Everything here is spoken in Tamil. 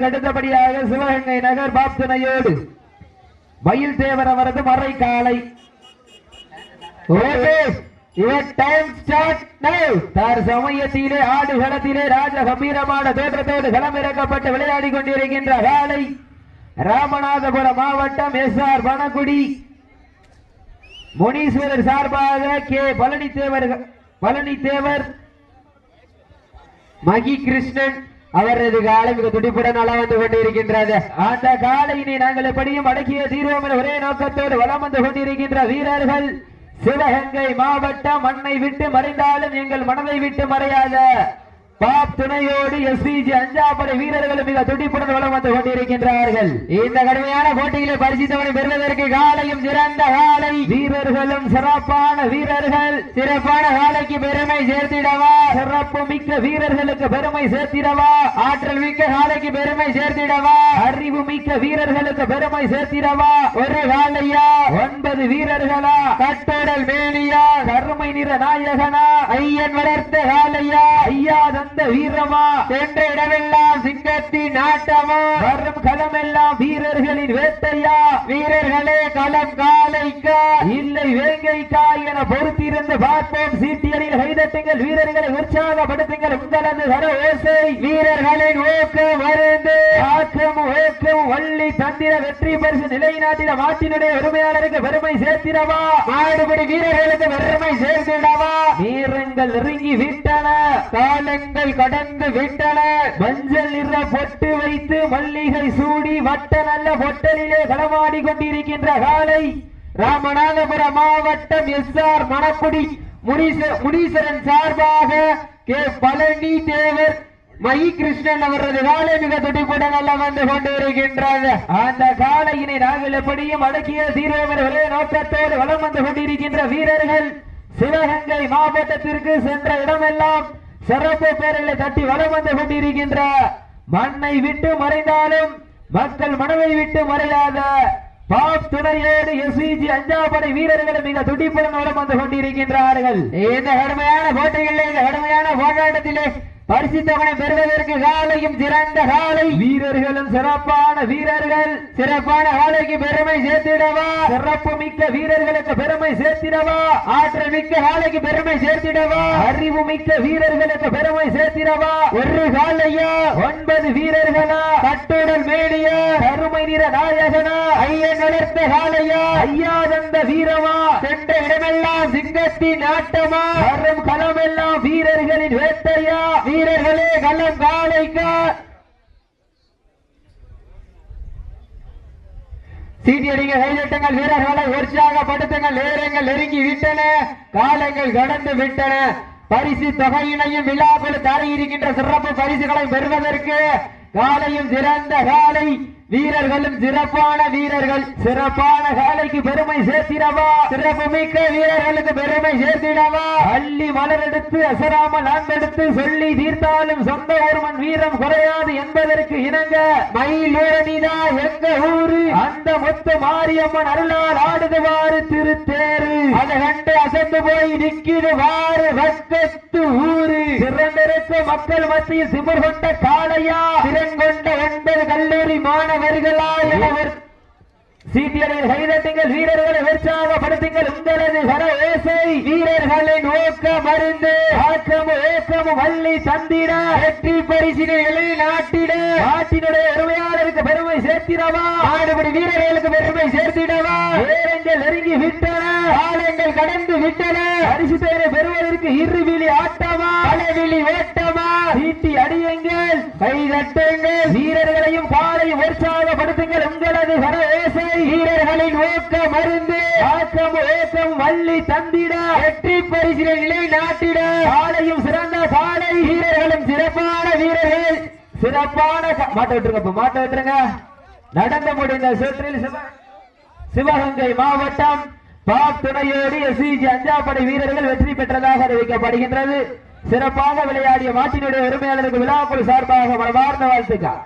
அடுத்தபடியாக சிவகங்கை நகர் பாப்துணையோடு மயில் தேவர் அவரது மறை காலை சமயத்திலே ஆடு களத்திலே ராஜ கம்பீரமான தோற்றத்தோடு களமிறக்கப்பட்டு விளையாடி கொண்டிருக்கின்ற வேலை ராமநாதபுரம் மாவட்டம் எஸ் ஆர் பணக்குடி முனீஸ்வரர் சார்பாக கே. பழனி தேவர் பழனி தேவர் மகி கிருஷ்ணன் அவரது காலை மிக துடிப்புடன் அளவந்து வந்து கொண்டிருக்கின்றது. அந்த காலையினை நாங்கள் எப்படியும் அடக்கிய தீர்வோம் என ஒரே நோக்கத்தோடு வளம் வந்து கொண்டிருக்கின்ற வீரர்கள். சிவகங்கை மாவட்டம் மண்ணை விட்டு மறைந்தாலும் எங்கள் மனதை விட்டு மறையாத பாப் துணையோடு எஸ்பிஜி அஞ்சாப்படை வீரர்களும் மிக துடிப்புடன் வளம் வந்து கொண்டிருக்கின்றார்கள். இந்த கடுமையான போட்டியிலே பரிசித்தவனை பெறுவதற்கு காலையும் சிறந்த காலை. வீரர்களும் சிறப்பான வீரர்கள். சிறப்பான காலைக்கு பெருமை சேர்த்திடவா? சிறப்பு மிக்க வீரர்களுக்கு பெருமை சேர்த்திடவா? ஆற்றல் மிக்க காலைக்கு பெருமை சேர்த்திடவா? அறிவு மிக்க வீரர்களுக்கு பெருமை சேர்த்திடவா? ஒரு காலையா ஒன்பது வீரர்களா? கட்டடல் மேலியா கருமை நிற நாயகனா? ஐயன் வளர்த்த காலையா ஐயா தந்த வீரமா? சென்ற இடமெல்லாம் சிங்கத்தின் நாட்டமா? வரும் களமெல்லாம் வீரர்களின் வேட்டையா? வீரர்களே களம் காலைக்கா இல்லை வேங்கைக்கா என பொறுத்திருந்து பார்ப்போம் சீட்டி கைதட்டுங்கள் வீரர்களை உற்சாகப்படுத்துங்கள். உங்களது தர ஓசை வீரர்களின் ஊக்கம் வருந்து ஆக்கம் ஊக்கம் வள்ளி தந்திர வெற்றி பரிசு நிலைநாட்டின மாட்டினுடைய உரிமையாளருக்கு பெருமை சேர்த்திடவா? மாடுபடி வீரர்களுக்கு பெருமை சேர்த்திடவா? வீரங்கள் நெருங்கி விட்டன. காலங்கள் கடந்து விட்டன. மஞ்சள் நிற பொட்டு வைத்து மல்லிகை சூடி வட்ட நல்ல பொட்டலிலே களமாடி கொண்டிருக்கின்ற காலை ராமநாதபுரம் மாவட்டம் எஸ் ஆர் மணக்குடி முனீஸ்வரன் சார்பாக கே. பழனி தேவர் மயி கிருஷ்ணன் அவரது காலை மிக துடிப்புடன் அல்ல வந்து கொண்டிருக்கின்றார். அந்த காலையினை நாங்கள் எப்படியும் அடக்கிய தீர்வோம் ஒரே நோக்கத்தோடு வலம் வந்து கொண்டிருக்கின்ற வீரர்கள் சிவகங்கை மாவட்டத்திற்கு சென்ற இடமெல்லாம் சிறப்பு பேரலை தட்டி வலம் வந்து கொண்டிருக்கின்ற மண்ணை விட்டு மறைந்தாலும் மக்கள் மனதை விட்டு மறையாத பாப் துணையோடு எஸ்விஜி அஞ்சாப்படை வீரர்களும் மிக துடிப்புடன் வந்து கொண்டிருக்கின்றார்கள். இந்த கடுமையான போட்டிகளில் இந்த கடுமையான போராட்டத்திலே பரிசு தொகை பெறுவதற்கு காலையும் சிறந்த காலை. வீரர்களும் சிறப்பான வீரர்கள். சிறப்பான காலைக்கு பெருமை சேர்த்திடவா? சிறப்பு மிக்க வீரர்களுக்கு பெருமை சேர்த்திடவா? ஆற்றல் மிக்க காலைக்கு பெருமை சேர்த்திடவா? அறிவு மிக்க வீரர்களுக்கு பெருமை சேர்த்திடவா? ஒரு காலையா? ஒன்பது வீரர்களா? கட்டுடல் மேடியா கருமை நிற நாயகனா? ஐயன் வளர்த்த காலையா? ஐயா தந்த வீரமா? சென்ற இடமெல்லாம் நாட்டமா? வரும் களம் எல்லாம் வீரர்களின் வேட்டையா? வீரர்களே களம் காலைக்கா. சீட்டியடிங்க கைதட்டுங்கள் வீரர்களை உற்சாகப்படுத்துங்கள். நேரங்கள் நெருங்கி விட்டன காலங்கள் கடந்து விட்டன. பரிசு தொகையினையும் விழாக்கள் தர இருக்கின்ற சிறப்பு பரிசுகளை பெறுவதற்கு காலையும் சிறந்த காலை வீரர்களும் சிறப்பான வீரர்கள் சிறப்பான காலைக்கு பெருமை சேர்த்திடவா? சிறப்பு மிக்க வீரர்களுக்கு பெருமை சேர்த்திடவா? அள்ளி மலர் எடுத்து அசராமல் அன்பெடுத்து சொல்லி தீர்த்தாலும் சொந்த ஒருவன் வீரம் குறையாது என்பதற்கு இணங்க. மயிலூரணிதா எங்க ஊரு? அந்த முத்து மாரியம்மன் அருளால் ஆடுதுவாறு திருத்தேரு அதை கண்டு அசந்து போய் நிக்கிது வாறு வக்கத்து ஊரு. சிறந்திருக்கும் மக்கள் மத்தியில் சிமர் கொண்ட காளையா? திறன் கொண்ட ஒன்பது கல்லூரி மாணவர்களா எனவர் சீட்டியடிகள் கைதட்டுங்கள் வீரர்களை உற்சாகப்படுத்துங்கள். உங்களது கர ஓசை வீரர்களின் ஊக்க மருந்து ஆக்கமும் ஊக்கமும் வள்ளி தந்திட வெற்றி பரிசினை நாட்டிட நாட்டினுடைய உரிமையாளருக்கு பெருமை சேர்த்திடவா? ஆடுபடி வீரர்களுக்கு பெருமை சேர்த்திடவா? நேரங்கள் நெருங்கி விட்டன காலங்கள் கடந்து விட்டன. பரிசு பெயரை பெறுவதற்கு இருவிழி ஆட்டமா? பலவிழி ஓட்டமா? சீட்டி அடியுங்கள் கை தட்டுங்கள். வீரர்களையும் காலையும் உற்சாகப்படுத்துங்கள். உங்களது கர வீரர்களின் ஊக்க மருந்து ஆக்கம் ஏக்கம் வள்ளி தந்திட வெற்றி பரிசிலை நிலை நாட்டிட காலையும் சிறந்த காலை வீரர்களும் சிறப்பான வீரர்கள் சிறப்பான மாட்ட விட்டுருங்க மாட்ட விட்டுருங்க. நடந்து முடிந்த சுற்றில் சிவகங்கை மாவட்டம் பாப் துணையோடு எஸ்விஜி அஞ்சாப்படை வீரர்கள் வெற்றி பெற்றதாக அறிவிக்கப்படுகின்றது. சிறப்பாக விளையாடிய மாட்டினுடைய உரிமையாளருக்கு விழாக்குழு சார்பாக மனமார்ந்த வாழ்த்துக்கள்.